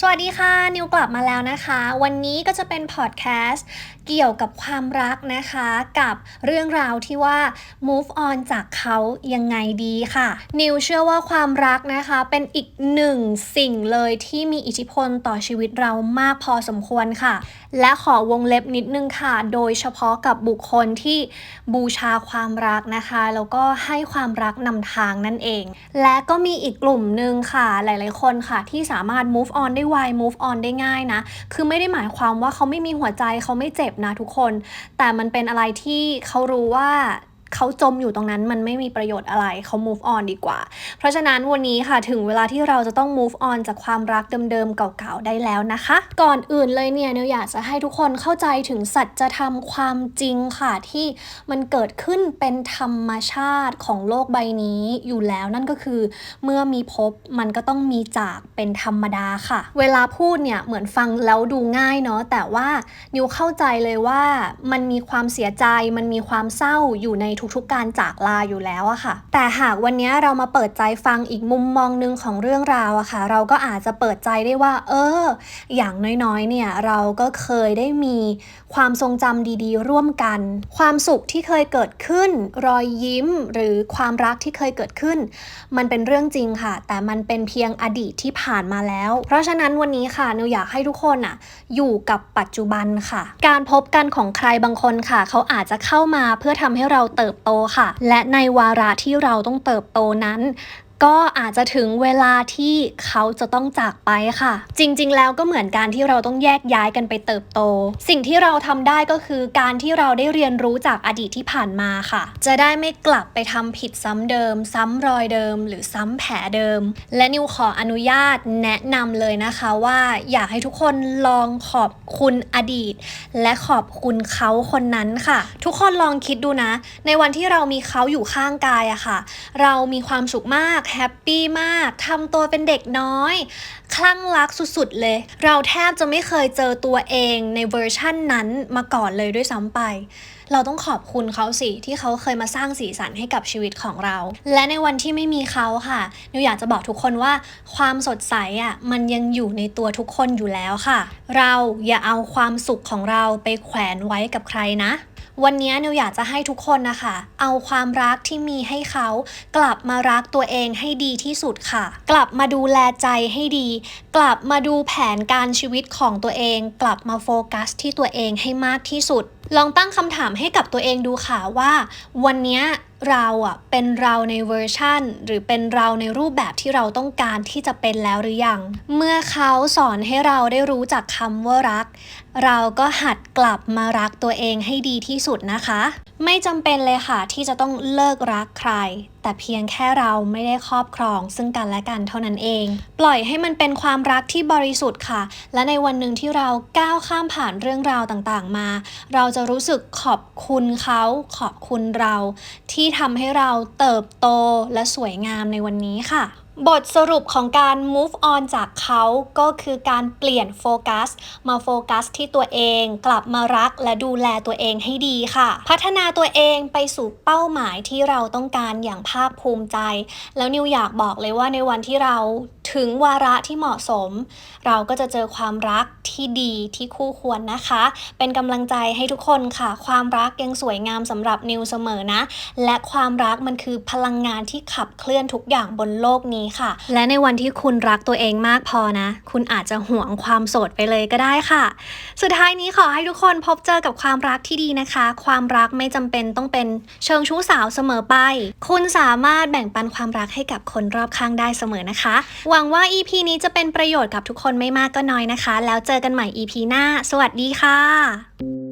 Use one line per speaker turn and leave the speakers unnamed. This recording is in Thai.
สวัสดีค่ะ นิวกลับมาแล้วนะคะ วันนี้ก็จะเป็นพอดแคสต์เกี่ยวกับความรักนะคะ กับเรื่องราวที่ว่า move on จากเขายังไงดีค่ะ นิวเชื่อว่าความรักนะคะเป็นอีกหนึ่งสิ่งเลยที่มีอิทธิพลต่อชีวิตเรามากพอสมควรค่ะ และขอวงเล็บนิดนึงค่ะ โดยเฉพาะกับบุคคลที่บูชาความรักนะคะ แล้วก็ให้ความรักนำทางนั่นเอง และก็มีอีกกลุ่มหนึ่งค่ะ หลาย ๆ คนค่ะที่สามารถ move on ได้ไว move on ได้ง่ายนะ คือไม่ได้หมายความว่าเขาไม่มีหัวใจเขาไม่เจ็บนะทุกคน แต่มันเป็นอะไรที่เขารู้ว่า เขาจมอยู่ตรงนั้นมันไม่มีประโยชน์อะไรเขา move on ดีกว่า เพราะฉะนั้นวันนี้ค่ะถึงเวลาที่เราจะต้อง move on จากความรักเดิมๆ เก่าๆ ได้แล้วนะคะ ก่อนอื่นเลยเนี่ยเนยอยากจะให้ทุกคนเข้าใจถึงสัจธรรมความจริงค่ะที่มันเกิดขึ้นเป็นธรรมชาติของโลกใบนี้อยู่แล้วนั่นก็คือ เมื่อมีพบมันก็ต้องมีจากเป็นธรรมดาค่ะ เวลาพูดเนี่ยเหมือนฟังแล้วดูง่ายเนาะแต่ว่านิวเข้าใจเลยว่ามันมีความเสียใจมันมีความเศร้าอยู่ในทุกๆ การจากลาอยู่แล้วอะค่ะ แต่หากวันนี้เรามาเปิดใจฟังอีกมุมมองหนึ่งของเรื่องราวอะค่ะ เราก็อาจจะเปิดใจได้ว่า เออ อย่างน้อยๆ เนี่ยเราก็เคยได้มีความทรงจำดีๆ ร่วมกัน ความสุขที่เคยเกิดขึ้น รอยยิ้มหรือความรักที่เคยเกิดขึ้น มันเป็นเรื่องจริงค่ะ แต่มันเป็นเพียงอดีตที่ผ่านมาแล้ว เพราะฉะนั้นวันนี้ค่ะนิวอยากให้ทุกคนอะอยู่กับปัจจุบันค่ะ การพบกันของใครบางคนค่ะ เขาอาจจะเข้ามาเพื่อทำให้เราเติบโตค่ะ และในวาระที่เราต้องเติบโตนั้น ก็อาจจะถึงเวลาที่เขาจะต้องจากไปค่ะ จริงๆ แล้วก็เหมือนการที่เราต้องแยกย้ายกันไปเติบโต สิ่งที่เราทำได้ก็คือการที่เราได้เรียนรู้จากอดีตที่ผ่านมาค่ะ จะได้ไม่กลับไปทำผิดซ้ำเดิม ซ้ำรอยเดิม หรือซ้ำแผลเดิม และนิวขออนุญาตแนะนำเลยนะคะว่าอยากให้ทุกคนลองขอบคุณอดีต และขอบคุณเขาคนนั้นค่ะ ทุกคนลองคิดดูนะ ในวันที่เรามีเขาอยู่ข้างกายอะค่ะ เรามีความสุขมากแฮปปี้มากทำตัวเป็นเด็กน้อย คลั่งรักสุดๆเลย เราแทบจะไม่เคยเจอตัวเองในเวอร์ชั่นนั้นมาก่อนเลยด้วยซ้ำไป เราต้องขอบคุณเขาสิ ที่เขาเคยมาสร้างสีสันให้กับชีวิตของเรา และในวันที่ไม่มีเขาค่ะนิวอยากจะบอกทุกคนว่า ความสดใสอะมันยังอยู่ในตัวทุกคนอยู่แล้วค่ะ เราอย่าเอาความสุขของเราไปแขวนไว้กับใครนะ วันนี้นิวอยากจะให้ทุกคนนะคะ เอาความรักที่มีให้เขากลับมารักตัวเองให้ดีที่สุดค่ะ กลับมาดูแลใจให้ดี กลับมาดูแผนการชีวิตของตัวเอง กลับมาโฟกัสที่ตัวเองให้มากที่สุด ลองตั้งคำถามให้กับตัวเองดูค่ะว่า วันนี้เราอะเป็นเราในเวอร์ชั่น หรือเป็นเราในรูปแบบที่เราต้องการที่จะเป็นแล้วหรือยัง เมื่อเขาสอนให้เราได้รู้จักคำว่ารัก เราก็หัดกลับมารักตัวเองให้ดีที่สุดนะคะ ไม่จำเป็นเลยค่ะที่จะต้องเลิกรักใคร แต่เพียงแค่เราไม่ได้ครอบครอง ซึ่งกันและกันเท่านั้นเอง ปล่อยให้มันเป็นความรักที่บริสุทธิ์ค่ะ และในวันหนึ่งที่เราก้าวข้ามผ่านเรื่องราวต่างๆมา เราจะรู้สึกขอบคุณเขาขอบคุณเรา ที่ทำให้เราเติบโตและสวยงามในวันนี้ค่ะ บทสรุปของการ move on จากเขาก็คือการเปลี่ยนโฟกัส มาโฟกัสที่ตัวเอง กลับมารักและดูแลตัวเองให้ดีค่ะ พัฒนาตัวเองไปสู่เป้าหมายที่เราต้องการอย่างภาคภูมิใจ แล้วนิวอยากบอกเลยว่าในวันที่เราถึงวาระที่เหมาะสม เราก็จะเจอความรักที่ดีที่คู่ควรนะคะ เป็นกำลังใจให้ทุกคนค่ะ ความรักยังสวยงามสำหรับนิวเสมอนะ และความรักมันคือพลังงานที่ขับเคลื่อนทุกอย่างบนโลกนี้ค่ะ และในวันที่คุณรักตัวเองมากพอนะ คุณอาจจะห่วงความโสดไปเลยก็ได้ค่ะ สุดท้ายนี้ขอให้ทุกคนพบเจอกับความรักที่ดีนะคะ ความรักไม่จำเป็นต้องเป็นเชิงชู้สาวเสมอไป คุณสามารถแบ่งปันความรักให้กับคนรอบข้างได้เสมอนะคะ หวังว่า EP นี้จะเป็นประโยชน์กับทุกคนไม่มากก็น้อยนะคะ แล้วเจอกันใหม่ EP หน้า สวัสดีค่ะ